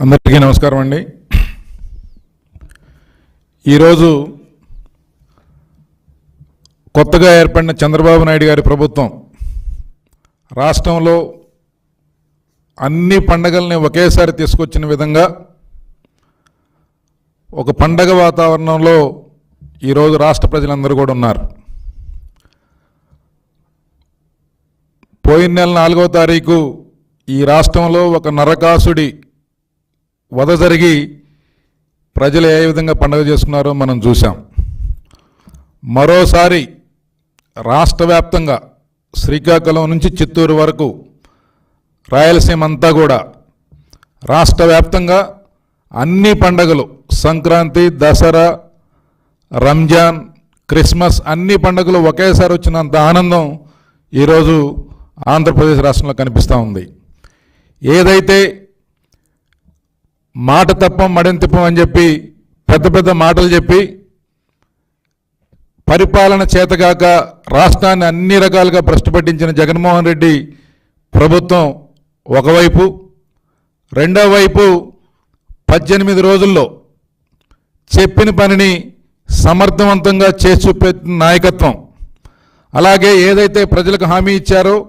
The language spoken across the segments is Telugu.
అందరికీ నమస్కారం అండి. ఈరోజు కొత్తగా ఏర్పడిన చంద్రబాబు నాయుడు గారి ప్రభుత్వం రాష్ట్రంలో అన్ని పండగల్ని ఒకేసారి తీసుకొచ్చిన విధంగా ఒక పండగ వాతావరణంలో ఈరోజు రాష్ట్ర ప్రజలందరూ కూడా ఉన్నారు. పోయిన నెల నాలుగో తారీఖు ఈ రాష్ట్రంలో ఒక నరకాసుడి వధ జరిగి ప్రజలు ఏ విధంగా పండుగ చేసుకున్నారో మనం చూసాం మరోసారి రాష్ట్ర వ్యాప్తంగా శ్రీకాకుళం నుంచి చిత్తూరు వరకు రాయలసీమ అంతా కూడా రాష్ట్ర వ్యాప్తంగా అన్ని పండగలు సంక్రాంతి దసరా రంజాన్ క్రిస్మస్ అన్ని పండుగలు ఒకేసారి వచ్చినంత ఆనందం ఈరోజు ఆంధ్రప్రదేశ్ రాష్ట్రంలో కనిపిస్తూ ఉంది. ఏదైతే మాట తప్ప మడని అని చెప్పి పెద్ద పెద్ద మాటలు చెప్పి పరిపాలన చేతగాక రాష్ట్రాన్ని అన్ని రకాలుగా భ్రష్టు పట్టించిన జగన్మోహన్ రెడ్డి ప్రభుత్వం ఒకవైపు రెండో వైపు పద్దెనిమిది రోజుల్లో చెప్పిన పనిని సమర్థవంతంగా చేసి చూపే నాయకత్వం. అలాగే ఏదైతే ప్రజలకు హామీ ఇచ్చారో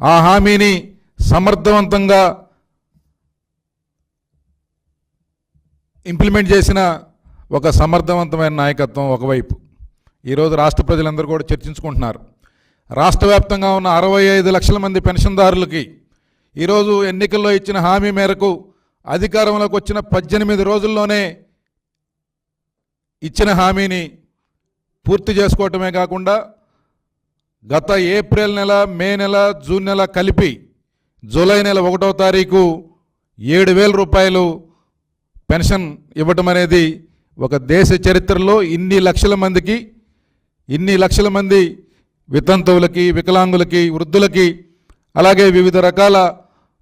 ఆ హామీని సమర్థవంతంగా ఇంప్లిమెంట్ చేసిన ఒక సమర్థవంతమైన నాయకత్వం ఒకవైపు. ఈరోజు రాష్ట్ర ప్రజలందరూ కూడా చర్చించుకుంటున్నారు. రాష్ట్ర వ్యాప్తంగా ఉన్న అరవై ఐదు లక్షల మంది పెన్షన్దారులకి ఈరోజు ఎన్నికల్లో ఇచ్చిన హామీ మేరకు అధికారంలోకి వచ్చిన పద్దెనిమిది రోజుల్లోనే ఇచ్చిన హామీని పూర్తి చేసుకోవటమే కాకుండా గత ఏప్రిల్ నెల మే నెల జూన్ నెల కలిపి జూలై నెల ఒకటో తారీఖు ఏడు వేల రూపాయలు పెన్షన్ ఇవ్వటం అనేది ఒక దేశ చరిత్రలో ఇన్ని లక్షల మందికి ఇన్ని లక్షల మంది వితంతువులకి వికలాంగులకి వృద్ధులకి అలాగే వివిధ రకాల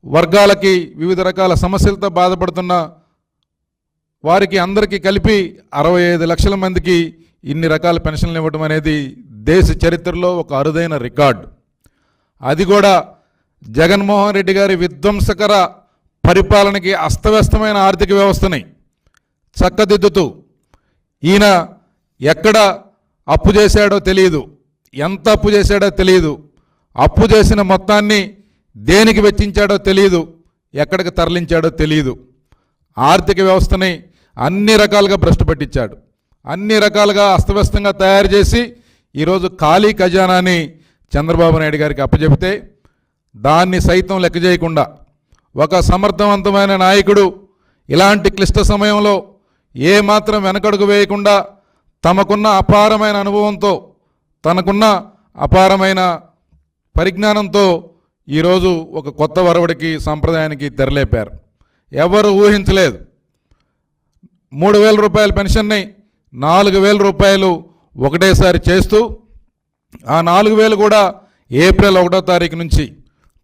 వర్గాలకి వివిధ రకాల సమస్యలతో బాధపడుతున్న వారికి అందరికీ కలిపి అరవై ఐదు లక్షల మందికి ఇన్ని రకాల పెన్షన్లు ఇవ్వడం అనేది దేశ చరిత్రలో ఒక అరుదైన రికార్డు. అది కూడా జగన్మోహన్ రెడ్డి గారి విధ్వంసకర పరిపాలనకి అస్తవ్యస్తమైన ఆర్థిక వ్యవస్థని చక్కదిద్దుతూ ఈయన ఎక్కడ అప్పు చేశాడో తెలియదు. ఎంత అప్పు చేశాడో తెలియదు. అప్పు చేసిన మొత్తాన్ని దేనికి వెచ్చించాడో తెలియదు. ఎక్కడికి తరలించాడో తెలియదు. ఆర్థిక వ్యవస్థని అన్ని రకాలుగా భ్రష్టు పట్టించాడు. అన్ని రకాలుగా అస్తవ్యస్తంగా తయారు చేసి ఈరోజు ఖాళీ ఖజానాని చంద్రబాబు నాయుడు గారికి అప్పచెబితే దాన్ని సైతం లెక్క చేయకుండా ఒక సమర్థవంతమైన నాయకుడు ఇలాంటి క్లిష్ట సమయంలో ఏమాత్రం వెనకడుగు వేయకుండా తమకున్న అపారమైన అనుభవంతో తనకున్న అపారమైన పరిజ్ఞానంతో ఈరోజు ఒక కొత్త వరవడికి సంప్రదాయానికి తెరలేపారు. ఎవరు ఊహించలేదు. మూడు వేల రూపాయల పెన్షన్ని నాలుగు వేల రూపాయలు ఒకటేసారి చేస్తూ ఆ నాలుగు వేలు కూడా ఏప్రిల్ ఒకటో తారీఖు నుంచి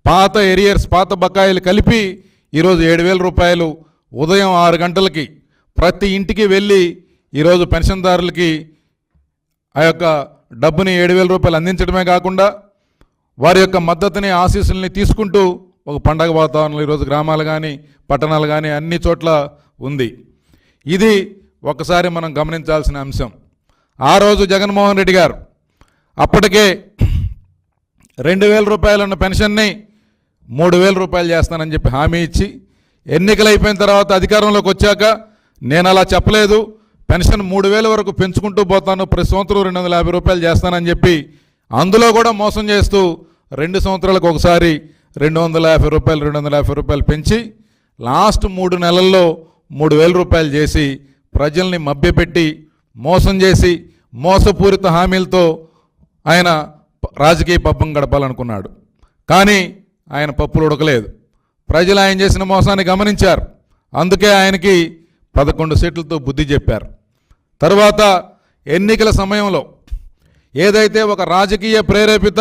పాత ఎరియర్స్ పాత బకాయిలు కలిపి ఈరోజు ఏడు వేల రూపాయలు ఉదయం ఆరు గంటలకి ప్రతి ఇంటికి వెళ్ళి ఈరోజు పెన్షన్దారులకి ఆ యొక్క డబ్బుని ఏడు వేల రూపాయలు అందించడమే కాకుండా వారి యొక్క మద్దతుని ఆశీస్సుల్ని తీసుకుంటూ ఒక పండగ వాతావరణంలో ఈరోజు గ్రామాలు కానీ పట్టణాలు కానీ అన్ని చోట్ల ఉంది. ఇది ఒకసారి మనం గమనించాల్సిన అంశం. ఆ రోజు జగన్మోహన్ రెడ్డి గారు అప్పటికే రెండు వేల రూపాయలున్న పెన్షన్ని మూడు వేల రూపాయలు చేస్తానని చెప్పి హామీ ఇచ్చి ఎన్నికలు అయిపోయిన తర్వాత అధికారంలోకి వచ్చాక నేను అలా చెప్పలేదు. పెన్షన్ మూడు వేల వరకు పెంచుకుంటూ పోతాను. ప్రతి సంవత్సరం రెండు వందల యాభై రూపాయలు చేస్తానని చెప్పి అందులో కూడా మోసం చేస్తూ రెండు సంవత్సరాలకు ఒకసారి రెండు వందల యాభై రూపాయలు రెండు వందల యాభై రూపాయలు పెంచి లాస్ట్ మూడు నెలల్లో మూడు వేల రూపాయలు చేసి ప్రజల్ని మభ్యపెట్టి మోసం చేసి మోసపూరిత హామీలతో ఆయన రాజకీయ పబ్బం గడపాలనుకున్నాడు. కానీ ఆయన పప్పులు ఉడకలేదు. ప్రజలు ఆయన చేసిన మోసాన్ని గమనించారు. అందుకే ఆయనకి పదకొండు సీట్లతో బుద్ధి చెప్పారు. తరువాత ఎన్నికల సమయంలో ఏదైతే ఒక రాజకీయ ప్రేరేపిత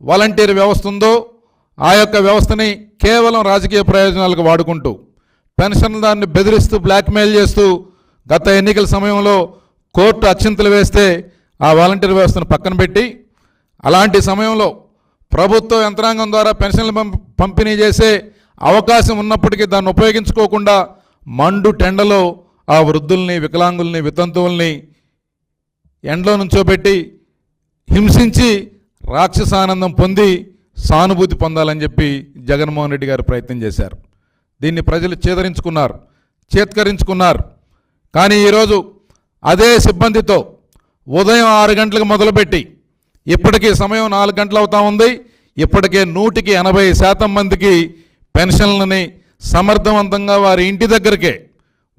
వాలంటీర్ వ్యవస్థ ఉందో ఆ యొక్క వ్యవస్థని కేవలం రాజకీయ ప్రయోజనాలకు వాడుకుంటూ పెన్షన్దారుని బెదిరిస్తూ బ్లాక్మెయిల్ చేస్తూ గత ఎన్నికల సమయంలో కోర్టు అత్యంతలు వేస్తే ఆ వాలంటీర్ వ్యవస్థను పక్కన పెట్టి అలాంటి సమయంలో ప్రభుత్వ యంత్రాంగం ద్వారా పెన్షన్లు పంపిణీ చేసే అవకాశం ఉన్నప్పటికీ దాన్ని ఉపయోగించుకోకుండా మండు టెండలో ఆ వృద్ధుల్ని వికలాంగుల్ని వితంతువుల్ని ఎండలో నుంచోబెట్టి హింసించి రాక్షసానందం పొంది సానుభూతి పొందాలని చెప్పి జగన్మోహన్ రెడ్డి గారు ప్రయత్నం చేశారు. దీన్ని ప్రజలు చేదరించుకున్నారు చేత్కరించుకున్నారు. కానీ ఈరోజు అదే సిబ్బందితో ఉదయం ఆరు గంటలకు మొదలుపెట్టి ఇప్పటికీ సమయం నాలుగు గంటలు అవుతా ఉంది. ఇప్పటికే నూటికి ఎనభై శాతం మందికి పెన్షన్లని సమర్థవంతంగా వారి ఇంటి దగ్గరికే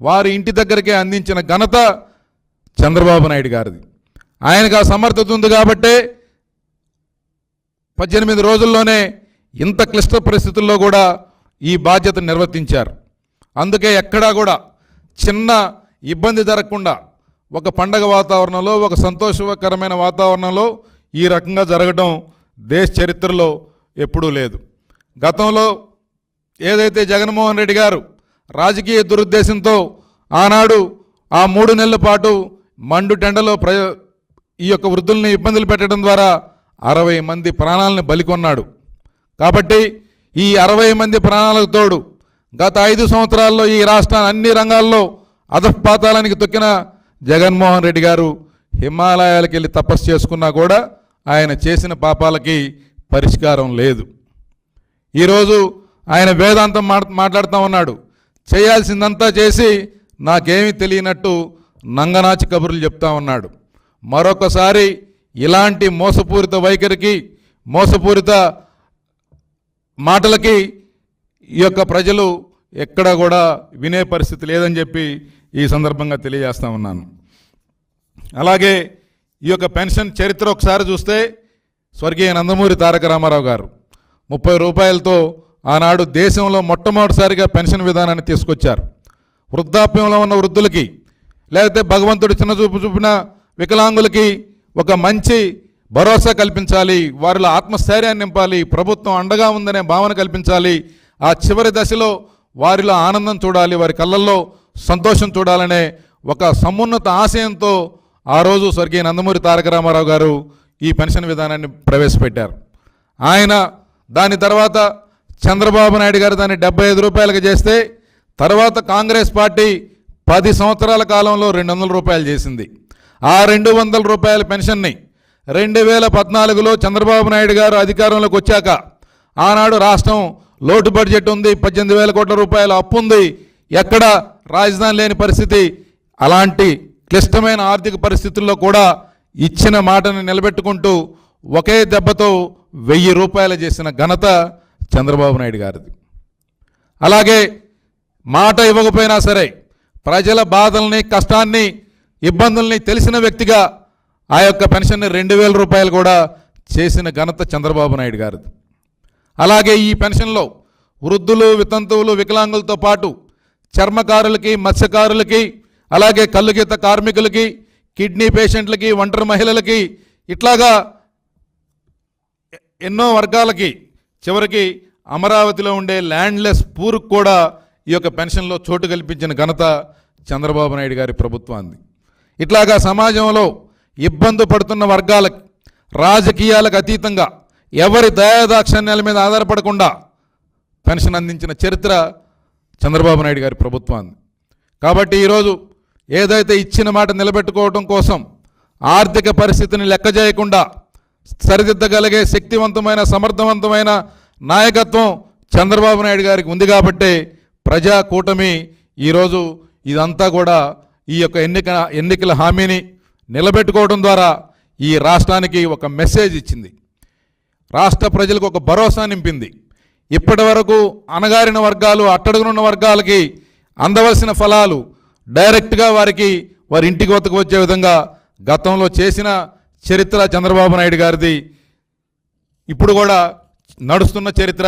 వారి ఇంటి దగ్గరికే అందించిన ఘనత చంద్రబాబు నాయుడు గారిది. ఆయనకు ఆ సమర్థత ఉంది కాబట్టే పద్దెనిమిది రోజుల్లోనే ఇంత క్లిష్ట పరిస్థితుల్లో కూడా ఈ బాధ్యత నిర్వర్తించారు. అందుకే ఎక్కడా కూడా చిన్న ఇబ్బంది జరగకుండా ఒక పండగ వాతావరణంలో ఒక సంతోషకరమైన వాతావరణంలో ఈ రకంగా జరగడం దేశ చరిత్రలో ఎప్పుడూ లేదు. గతంలో ఏదైతే జగన్మోహన్ రెడ్డి గారు రాజకీయ దురుద్దేశంతో ఆనాడు ఆ మూడు నెలల పాటు మండు టెండలో ప్ర ఈ యొక్క వృద్ధుల్ని ఇబ్బందులు పెట్టడం ద్వారా అరవై మంది ప్రాణాలను బలికొన్నాడు కాబట్టి ఈ అరవై మంది ప్రాణాలకు తోడు గత ఐదు సంవత్సరాల్లో ఈ రాష్ట్రాన్ని అన్ని రంగాల్లో అధపాతాలానికి తొక్కిన జగన్మోహన్ రెడ్డి గారు హిమాలయాలకు వెళ్ళి తపస్సు చేసుకున్నా కూడా ఆయన చేసిన పాపాలకి పరిష్కారం లేదు. ఈరోజు ఆయన వేదాంతం మాట్లాడుతూ ఉన్నాడు. చేయాల్సిందంతా చేసి నాకేమీ తెలియనట్టు నంగనాచి కబుర్లు చెప్తా ఉన్నాడు. మరొకసారి ఇలాంటి మోసపూరిత వైఖరికి మోసపూరిత మాటలకి ఈ యొక్క ప్రజలు ఎక్కడ కూడా వినే పరిస్థితి లేదని చెప్పి ఈ సందర్భంగా తెలియజేస్తా ఉన్నాను. అలాగే ఈ యొక్క పెన్షన్ చరిత్ర ఒకసారి చూస్తే స్వర్గీయ నందమూరి తారక రామారావు గారు. ముప్పై రూపాయలతో ఆనాడు దేశంలో మొట్టమొదటిసారిగా పెన్షన్ విధానాన్ని తీసుకొచ్చారు. వృద్ధాప్యంలో ఉన్న వృద్ధులకి లేకపోతే భగవంతుడు చిన్నచూపు చూపిన వికలాంగులకి ఒక మంచి భరోసా కల్పించాలి వారిలో ఆత్మస్థైర్యాన్ని నింపాలి ప్రభుత్వం అండగా ఉందనే భావన కల్పించాలి ఆ చివరి దశలో వారిలో ఆనందం చూడాలి వారి కళ్ళల్లో సంతోషం చూడాలనే ఒక సమున్నత ఆశయంతో ఆ రోజు స్వర్గీయ నందమూరి తారక రామారావు గారు ఈ పెన్షన్ విధానాన్ని ప్రవేశపెట్టారు. ఆయన దాని తర్వాత చంద్రబాబు నాయుడు గారు దాన్ని డెబ్బై ఐదు రూపాయలకు చేస్తే తర్వాత కాంగ్రెస్ పార్టీ పది సంవత్సరాల కాలంలో రెండు వందల రూపాయలు చేసింది. ఆ రెండు వందల రూపాయల పెన్షన్ని రెండు వేల పద్నాలుగులో చంద్రబాబు నాయుడు గారు అధికారంలోకి వచ్చాక ఆనాడు రాష్ట్రం లోటు బడ్జెట్ ఉంది పద్దెనిమిది వేల కోట్ల రూపాయల అప్పు ఉంది. ఎక్కడ రాజధాని లేని పరిస్థితి. అలాంటి క్లిష్టమైన ఆర్థిక పరిస్థితుల్లో కూడా ఇచ్చిన మాటను నిలబెట్టుకుంటూ ఒకే దెబ్బతో వెయ్యి రూపాయలు చేసిన ఘనత చంద్రబాబు నాయుడు గారిది. అలాగే మాట ఇవ్వకపోయినా సరే ప్రజల బాధల్ని కష్టాన్ని ఇబ్బందుల్ని తెలిసిన వ్యక్తిగా ఆ యొక్క పెన్షన్ని రెండు వేల రూపాయలు కూడా చేసిన ఘనత చంద్రబాబు నాయుడు గారిది. అలాగే ఈ పెన్షన్లో వృద్ధులు వితంతువులు వికలాంగులతో పాటు చర్మకారులకి మత్స్యకారులకి అలాగే కల్లుగీత కార్మికులకి కిడ్నీ పేషెంట్లకి ఒంటరి మహిళలకి ఇట్లాగా ఎన్నో వర్గాలకి చివరికి అమరావతిలో ఉండే ల్యాండ్లెస్ పూర్కు కూడా ఈ యొక్క పెన్షన్లో చోటు కల్పించిన ఘనత చంద్రబాబు నాయుడు గారి ప్రభుత్వాన్ని. ఇట్లాగా సమాజంలో ఇబ్బంది పడుతున్న వర్గాలకి రాజకీయాలకు అతీతంగా ఎవరి దయాదాక్షణ్యాల మీద ఆధారపడకుండా పెన్షన్ అందించిన చరిత్ర చంద్రబాబు నాయుడు గారి ప్రభుత్వాన్ని. కాబట్టి ఈరోజు ఏదైతే ఇచ్చిన మాట నిలబెట్టుకోవడం కోసం ఆర్థిక పరిస్థితిని లెక్క చేయకుండా సరిదిద్దగలిగే శక్తివంతమైన సమర్థవంతమైన నాయకత్వం చంద్రబాబు నాయుడు గారికి ఉంది కాబట్టే ప్రజా కూటమి ఈరోజు ఇదంతా కూడా ఈ యొక్క ఎన్నిక ఎన్నికల హామీని నిలబెట్టుకోవడం ద్వారా ఈ రాష్ట్రానికి ఒక మెసేజ్ ఇచ్చింది. రాష్ట్ర ప్రజలకు ఒక భరోసా నింపింది. ఇప్పటి వరకు అణగారిన వర్గాలు అట్టడుగునున్న వర్గాలకి అందవలసిన ఫలాలు డైరెక్ట్గా వారికి వారి ఇంటికి వద్దకు వచ్చే విధంగా గతంలో చేసిన చరిత్ర చంద్రబాబు నాయుడు గారిది ఇప్పుడు కూడా నడుస్తున్న చరిత్ర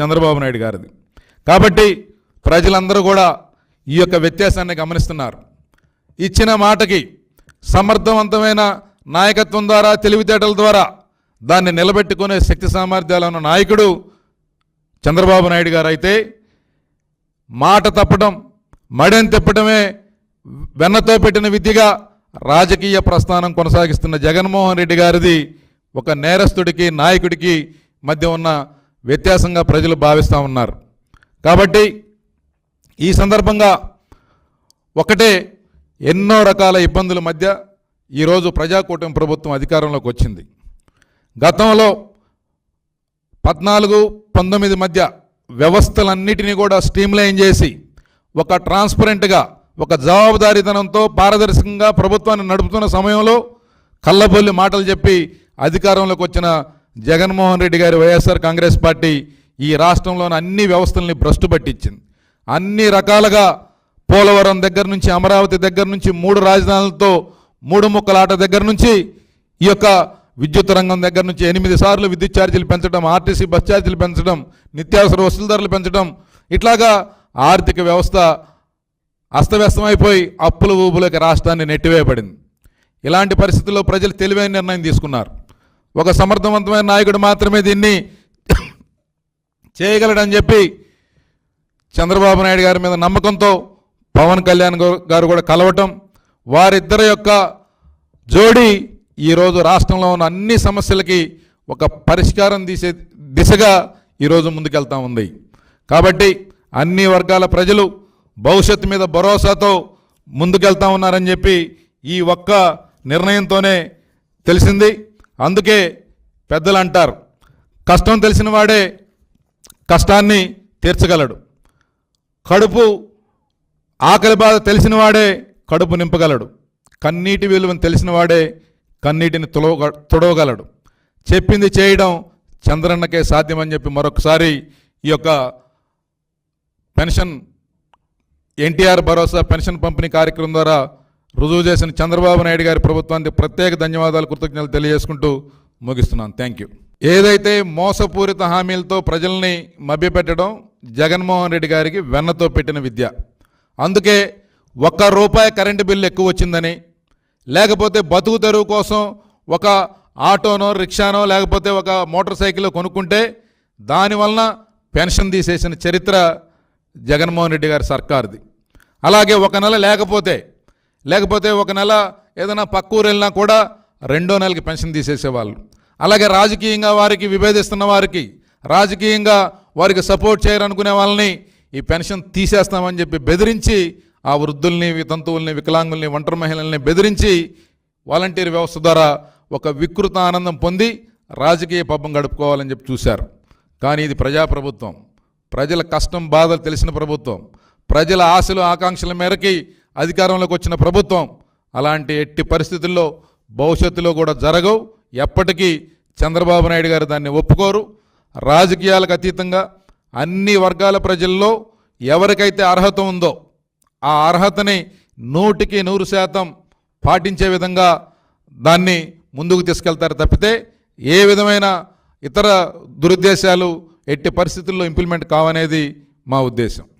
చంద్రబాబు నాయుడు గారిది. కాబట్టి ప్రజలందరూ కూడా ఈ యొక్క వ్యత్యాసాన్ని గమనిస్తున్నారు. ఇచ్చిన మాటకి సమర్థవంతమైన నాయకత్వం ద్వారా తెలివితేటల ద్వారా దాన్ని నిలబెట్టుకునే శక్తి సామర్థ్యాలు ఉన్న నాయకుడు చంద్రబాబు నాయుడు గారు అయితే మాట తప్పడం మడని తిప్పడమే వెన్నతో పెట్టిన విద్యగా రాజకీయ ప్రస్థానం కొనసాగిస్తున్న జగన్మోహన్ రెడ్డి గారిది ఒక నేరస్తుడికి నాయకుడికి మధ్య ఉన్న వ్యత్యాసంగా ప్రజలు భావిస్తూ ఉన్నారు. కాబట్టి ఈ సందర్భంగా ఒకటే ఎన్నో రకాల ఇబ్బందుల మధ్య ఈరోజు ప్రజాకూటమి ప్రభుత్వం అధికారంలోకి వచ్చింది. గతంలో పద్నాలుగు పంతొమ్మిది మధ్య వ్యవస్థలన్నిటినీ కూడా స్ట్రీమ్లైన్ చేసి ఒక ట్రాన్స్పరెంట్గా ఒక జవాబుదారీతనంతో పారదర్శకంగా ప్రభుత్వాన్ని నడుపుతున్న సమయంలో కళ్ళబొల్లి మాటలు చెప్పి అధికారంలోకి వచ్చిన జగన్మోహన్ రెడ్డి గారి వైఎస్ఆర్ కాంగ్రెస్ పార్టీ ఈ రాష్ట్రంలోని అన్ని వ్యవస్థల్ని భ్రష్టు పట్టించింది. అన్ని రకాలుగా పోలవరం దగ్గర నుంచి అమరావతి దగ్గర నుంచి మూడు రాజధానులతో మూడు ముక్కలాట దగ్గర నుంచి ఈ యొక్క విద్యుత్ రంగం దగ్గర నుంచి ఎనిమిది సార్లు విద్యుత్ ఛార్జీలు పెంచడం ఆర్టీసీ బస్ ఛార్జీలు పెంచడం నిత్యావసర వసూలు ధరలు పెంచడం ఇట్లాగా ఆర్థిక వ్యవస్థ అస్తవ్యస్తమైపోయి అప్పుల ఊబులకి రాష్ట్రాన్ని నెట్టివేయబడింది. ఇలాంటి పరిస్థితుల్లో ప్రజలు తెలివైన నిర్ణయం తీసుకున్నారు. ఒక సమర్థవంతమైన నాయకుడు మాత్రమే దీన్ని చేయగలడని చెప్పి చంద్రబాబు నాయుడు గారి మీద నమ్మకంతో పవన్ కళ్యాణ్ గారు- గారు కూడా కలవటం వారిద్దరి యొక్క జోడి ఈరోజు రాష్ట్రంలో ఉన్న అన్ని సమస్యలకి ఒక పరిష్కారం తీసే దిశగా ఈరోజు ముందుకెళ్తా ఉంది. కాబట్టి అన్ని వర్గాల ప్రజలు భవిష్యత్తు మీద భరోసాతో ముందుకెళ్తా ఉన్నారని చెప్పి ఈ ఒక్క నిర్ణయంతోనే తెలిసింది. అందుకే పెద్దలు అంటారు కష్టం తెలిసిన వాడే కష్టాన్ని తీర్చగలడు. కడుపు ఆకలి బాధ తెలిసిన వాడే కడుపు నింపగలడు. కన్నీటి విలువను తెలిసిన వాడే కన్నీటిని తులవ తుడవగలడు. చెప్పింది చేయడం చంద్రన్నకే సాధ్యమని చెప్పి మరొకసారి ఈ యొక్క పెన్షన్ ఎన్టీఆర్ భరోసా పెన్షన్ పంపిణీ కార్యక్రమం ద్వారా రుజువు చేసిన చంద్రబాబు నాయుడు గారి ప్రభుత్వానికి ప్రత్యేక ధన్యవాదాలు కృతజ్ఞతలు తెలియజేసుకుంటూ ముగిస్తున్నాను. థ్యాంక్ యూ ఏదైతే మోసపూరిత హామీలతో ప్రజల్ని మభ్యపెట్టడం జగన్మోహన్ రెడ్డి గారికి వెన్నతో పెట్టిన విద్య. అందుకే ఒక్క రూపాయి కరెంటు బిల్లు ఎక్కువ వచ్చిందని లేకపోతే బతుకు తెరువు కోసం ఒక ఆటోనో రిక్షానో లేకపోతే ఒక మోటార్ సైకిల్ కొనుక్కుంటే దానివలన పెన్షన్ తీసేసిన చరిత్ర జగన్మోహన్ రెడ్డి గారి సర్కార్ది. అలాగే ఒక నెల లేకపోతే లేకపోతే ఒక నెల ఏదైనా పక్క ఊరు వెళ్ళినా కూడా రెండో నెలకి పెన్షన్ తీసేసేవాళ్ళు. అలాగే రాజకీయంగా వారికి విభేదిస్తున్న వారికి రాజకీయంగా వారికి సపోర్ట్ చేయరనుకునే వాళ్ళని ఈ పెన్షన్ తీసేస్తామని చెప్పి బెదిరించి ఆ వృద్ధుల్ని వితంతువుల్ని వికలాంగుల్ని ఒంటరి మహిళల్ని బెదిరించి వాలంటీర్ వ్యవస్థ ద్వారా ఒక వికృత ఆనందం పొంది రాజకీయ పబ్బం గడుపుకోవాలని చెప్పి చూశారు. కానీ ఇది ప్రజాప్రభుత్వం. ప్రజల కష్టం బాధలు తెలిసిన ప్రభుత్వం. ప్రజల ఆశలు ఆకాంక్షల మేరకి అధికారంలోకి వచ్చిన ప్రభుత్వం. అలాంటి ఎట్టి పరిస్థితుల్లో భవిష్యత్తులో కూడా జరగవు. ఎప్పటికీ చంద్రబాబు నాయుడు గారు దాన్ని ఒప్పుకోరు. రాజకీయాలకు అతీతంగా అన్ని వర్గాల ప్రజల్లో ఎవరికైతే అర్హత ఉందో ఆ అర్హతని నూటికి నూరు శాతం పాటించే విధంగా దాన్ని ముందుకు తీసుకెళ్తారు తప్పితే ఏ విధమైన ఇతర దురుద్దేశాలు ఎట్టి పరిస్థితుల్లో ఇంప్లిమెంట్ కావనేది మా ఉద్దేశం.